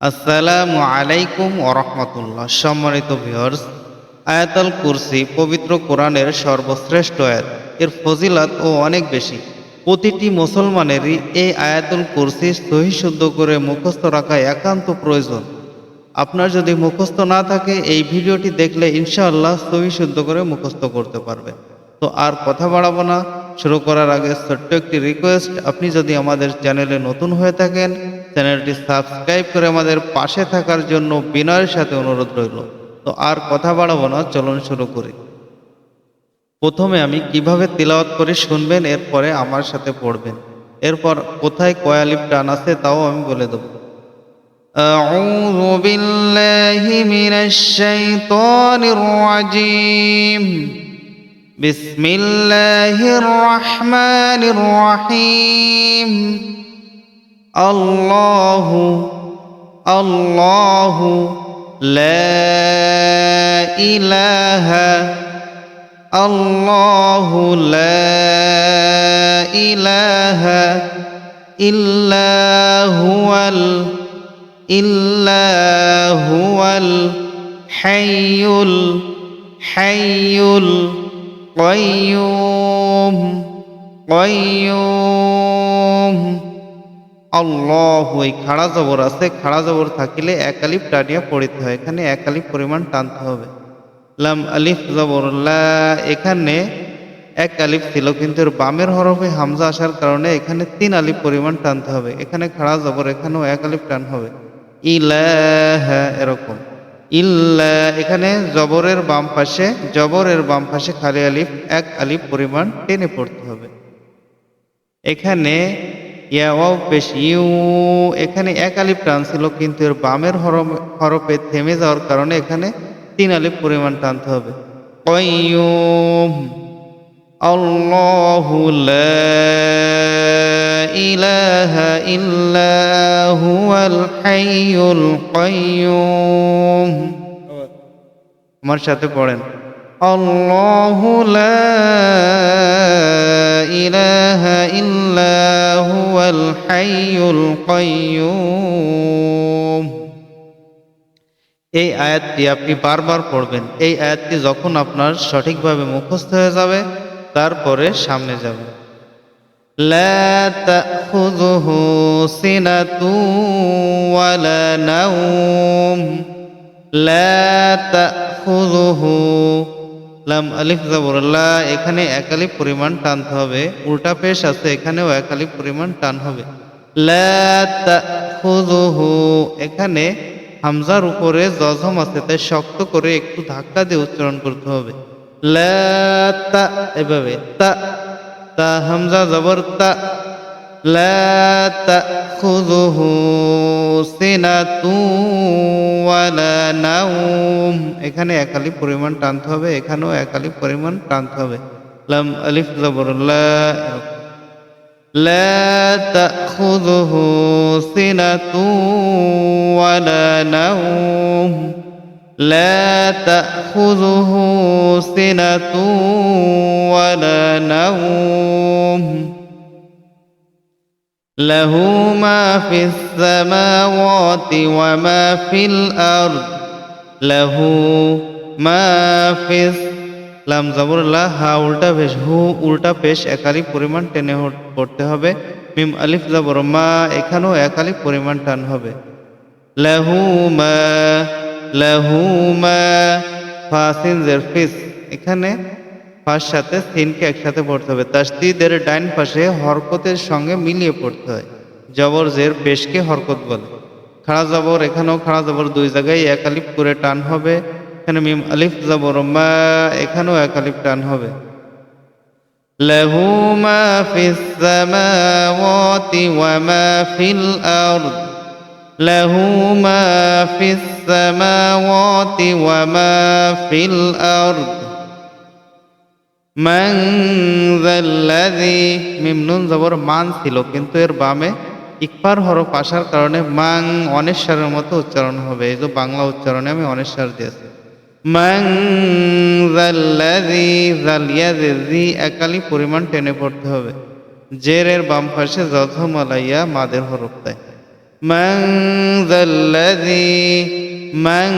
আসসালামু আলাইকুম ওরহমতুল্লাহ সম্মানিত ভিউয়ার্স, আয়াতুল কুরসি পবিত্র কোরআনের সর্বশ্রেষ্ঠ আয়াত। এর ফজিলাত ও অনেক বেশি। প্রতিটি মুসলমানেরই এই আয়াতুল কুরসি সহি শুদ্ধ করে মুখস্থ রাখা একান্ত প্রয়োজন। আপনার যদি মুখস্থ না থাকে, এই ভিডিওটি দেখলে ইনশাআল্লাহ সহি শুদ্ধ করে মুখস্থ করতে পারবে তো আর কথা বাড়াবো না। শুরু করার আগে ছোট্ট একটি রিকোয়েস্ট আপনি যদি আমাদের চ্যানেলে নতুন হয়ে থাকেন চ্যানেলটি সাবস্ক্রাইব করে আমাদের পাশে থাকার জন্য বিনয়ের সাথে অনুরোধ রইল তো আর কথা বাড়াবো না চলুন শুরু করি প্রথমে আমি কিভাবে তিলাওয়াত করে শুনবেন এরপরে আমার সাথে পড়বেন এরপর কোথায় কয়ালিপ টান আছে তাও আমি বলে দেবো أعوذ بالله من الشيطان الرجيم بسم الله الرحمن الرحيم الله الله لا إله الله لا إله إلا هو ال إلا هو الحي الحي القيوم قيوم. আল্লাহ, এই খাড়া জবর আছে, খাড়া জবর থাকিলে এক আলিফ টানিয়া পড়িতে হয়, এখানে এক আলিফ পরিমাণ টানতে হবে। লাম আলিফ জবর, লা, এখানে এক আলিফ ছিল, কিন্তু এর বামের হরফে হামজা আসার কারণে এখানে তিন আলিফ পরিমাণ টানতে হবে, এখানে খাড়া জবর, এখানেও এক আলিফ টান হবে। ইলাহা, এরকম। ইল্লা, এখানে জবরের বাম পাশে, জবরের বাম পাশে খালি আলিফ, এক আলিফ পরিমাণ টেনে পড়তে হবে। এখানে ইয়াও পেশ ইউ, এখানে এক আলিফ টান ছিল, কিন্তু এর বামের হরম- হরফে থেমে যাওয়ার কারণে এখানে তিন আলিফ পরিমাণ টানতে হবে। ইলাহা আমার সাথে পড়েন। আল্লাহু লা ইলাহা ইল্লা হুয়াল হাইয়ুল কাইয়ুম এই আয়াতটি আপনি বারবার পড়বেন এই আয়াতটি যখন আপনার সঠিকভাবে মুখস্থ হয়ে যাবে তারপরে সামনে যাবে لا تأخذه سنة ولا نوم لا تأخذه লাম আলিফ জবর লা এখানে এক আলিফ পরিমাণ টানতে হবে। উল্টা পেশ আছে, এখানেও এক আলিফ পরিমাণ টান হবে। এখানে হামজার উপরে জজম আছে, তাই শক্ত করে একটু ধাক্কা দিয়ে উচ্চারণ করতে হবে। তা, এভাবে, তা তা, হামজা জবর, তা। লা তাখুযুহু সিনাতু ওয়ালা নাউম এখানে এক আলিফ পরিমাণ টানতে হবে এখানেও এক আলিফ পরিমাণ টানতে হবে লাম আলিফ জবর লা لا تأخذه سنة ولا نوم لا تأخذه سنة ولا نوم له ما في السماوات وما في الأرض له ما في الس- লাম জবর লা হা উল্টা পেশ হু উল্টা পেশ একালি পরিমাণ টেনে হ- পড়তে হবে মিম আলিফ জবর মা এখানেও একালি পরিমাণ টান হবে লাহু মা লাহু মা ফাসিন জের ফিস এখানে পাশ সাথে সিনকে একসাথে পড়তে হবে। তাস্তিদের ডাইন পাশে হরকতের সঙ্গে মিলিয়ে পড়তে হয়। জবর জের বেশকে হরকত বলে। খাড়া জবর এখানেও খাড়া জবর দুই জায়গায় এক আলিফ করে টান হবে। এখানে মিম আলিফ জবর, মা এখানেও এক আলিফ টান হবে। লেহু মা ফিস সামাওয়াতি ওয়া মা ফিল আরদ। লেহু মা ফিস সামাওয়াতি ওয়া মা ফিল আরদ। মিম নুন জবর মান ছিল, কিন্তু এর বামে ইকফার হরফ আসার কারণে মাং অনেশ্বরের মতো উচ্চারণ হবে। এই যে বাংলা উচ্চারণে আমি অনেশ্বর দিয়েছি। মাং জালিয়াজি একালি পরিমাণ টেনে পড়তে হবে। জের এর বাম পাশে যথমালাইয়া মাদের হরফ দেয়। মাং জাল্লাজি মাং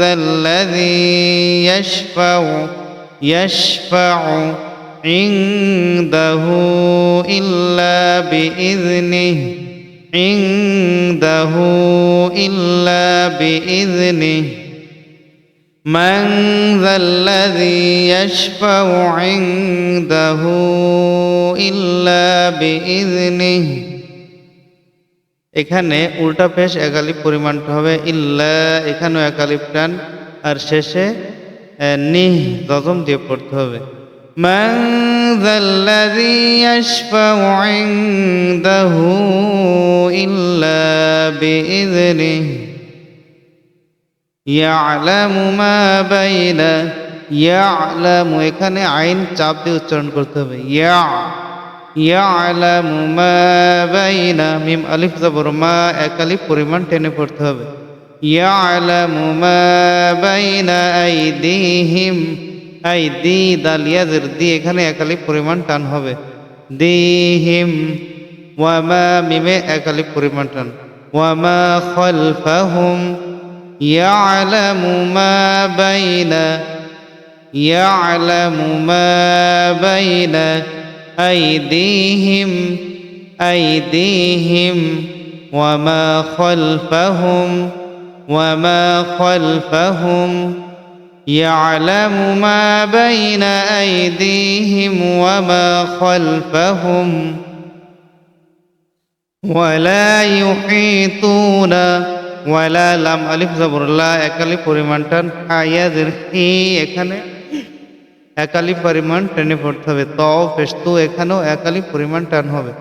জাল্লাজি ইয়াশফাউ يشفع يشفع عنده إلا بإذنه عنده إلا بإذنه من ذا الذي يشفع عنده إلا بإذنه এখানে উল্টা পেশ একালিপ পরিমাণটা হবে ইল্লা এখানেও একালিপ টান আর শেষে আহ, নিহ জজম দিয়ে পড়তে হবে من ذا الذي يشفع عنده إلا بإذنه ইয়ালামু মা বাইনা ইয়ালামু এখানে আইন চাপ দিয়ে উচ্চারণ করতে হবে ইয়া ইয়ালামু মা বাইনা মিম আলিফ জবর মা এক আলিফ পরিমাণ টেনে পড়তে হবে ইয়ালামু মা বাইনা আইদিহিম আইদি দাল ইয়াজের দি এখানে এক আলিফ পরিমাণ টান হবে দিহিম ওয়ামা মিমে এক আলিফ পরিমাণ টান ওয়ামা খালফাহুম يعلم ما بين يعلم ما بين أيديهم أيديهم وما خلفهم وما خلفهم يعلم ما بين أيديهم وما خلفهم ولا يحيطون ওয়ালা লাম আলিফ জবরুল্লাহ একালিফ পরিমাণটা আয়াজের হি এখানে একালিফ পরিমাণ টেনে পড়তে হবে ত পেস্তু এখানেও একালিফ পরিমাণ টান হবে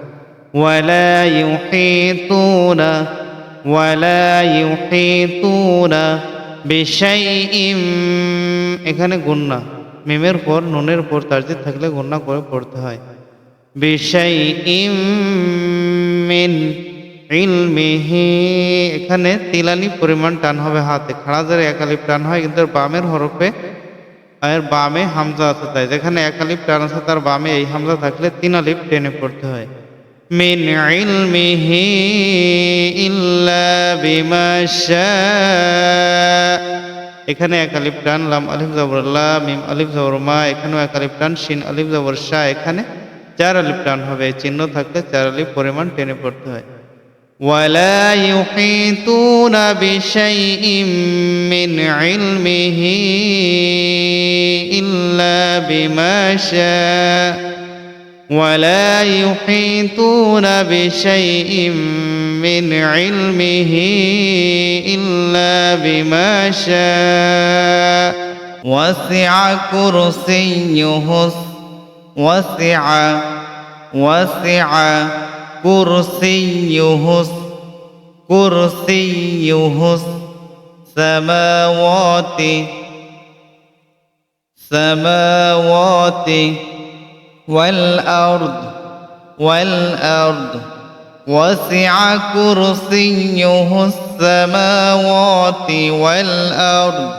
ওয়ালা ইউহিতুনা এখানে গুন্না মিমের পর, নুনের পর, তারজিদ থাকলে গুন্না করে পড়তে হয়। বিশাইইম মিন ইলমিহি। এখানে তিলানি পরিমাণ টান হবে হাতে। খাড়াজারে একালিপ টান হয়, কিন্তু বামের হরফে আর বামে হামজা আছে। তাই যেখানে একালিপ টান আছে, তার বামে এই হামজা থাকলে তিন আলিপ টেনে পড়তে হয়। মিন ইলমিহি ইল্লা বিমা শাআ। এখানে এক আলিফ টান লাম আলিফ জবরুল্লাহ মিম আলিফ জবর মা এখানেও এক আলিফ টান শিন আলিফ জবর শাহ এখানে চার আলিফ টান হবে এই চিহ্ন থাকলে চার আলিফ পরিমাণ টেনে পড়তে হয় ولا يحيطون بشيء من علمه إلا بما شاء ولا يحيطون بشيء من علمه إلا بما شاء. وسع كرسيه وسع وسع كرسيه كرسيه السماوات سماوات والأرض والأرض وسع كرسيه السماوات والأرض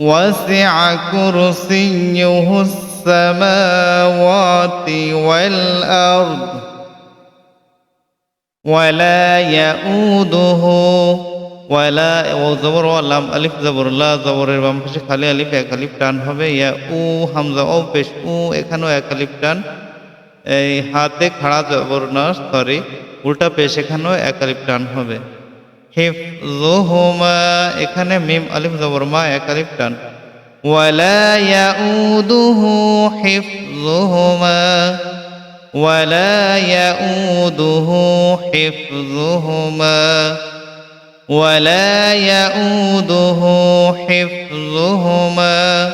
وسع كرسيه السماوات والأرض ولا يؤوده ওয়ালা ও জবর ওয়ালাম আলিফ জবরুল্লাহ জবরের বাম পাশে খালি আলিফ, এক আলিফ টান হবে, ইয়া উ, হামজা, ও পেশ উ, এখানেও এক আলিফ টান। এই হাতে খাড়া জবর না সরি উল্টা পেশ এখানেও এক আলিফ টান হবে। হিফজুহুমা এখানে মিম, আলিফ জবর, মা, এক আলিফ টান। ওয়ালা ইয়াউদুহু হিফজুহুমা ওয়ালা ইয়াউদুহু হিফজুহুমা ولا يؤوده حفظهما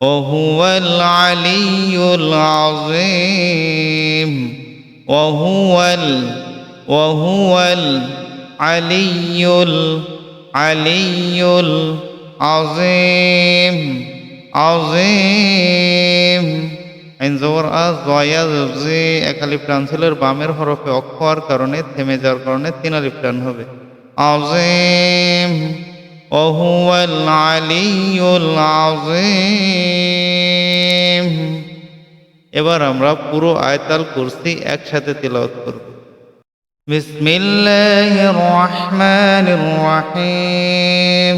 وهو العلي العظيم وهو ال وهو العلي العلي العظيم. عظيم. আইন জবর আজ জয়া জি এক আলিফ টান ছিল এর বামের হরফে অক্ষ হওয়ার কারণে থেমে যাওয়ার কারণে তিন আলিফ টান হবে আজিম ওহুয়াল আলিয়ুল আজিম এবার আমরা পুরো আয়তাল কুরসি একসাথে তেলাওয়াত করব بسم الله الرحمن الرحيم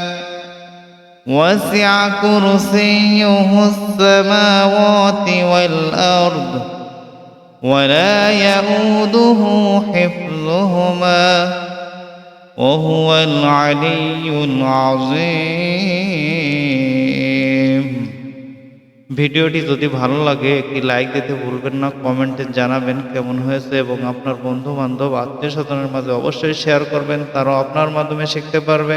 وسع كرسيه السماوات والأرض ولا يؤوده حفظهما وهو العلي العظيم ভিডিওটি যদি ভালো লাগে একটি লাইক দিতে ভুলবেন না কমেন্টে জানাবেন কেমন হয়েছে এবং আপনার বন্ধু বান্ধব আত্মীয় স্বজনের মাঝে অবশ্যই শেয়ার করবেন তারাও আপনার মাধ্যমে শিখতে পারবে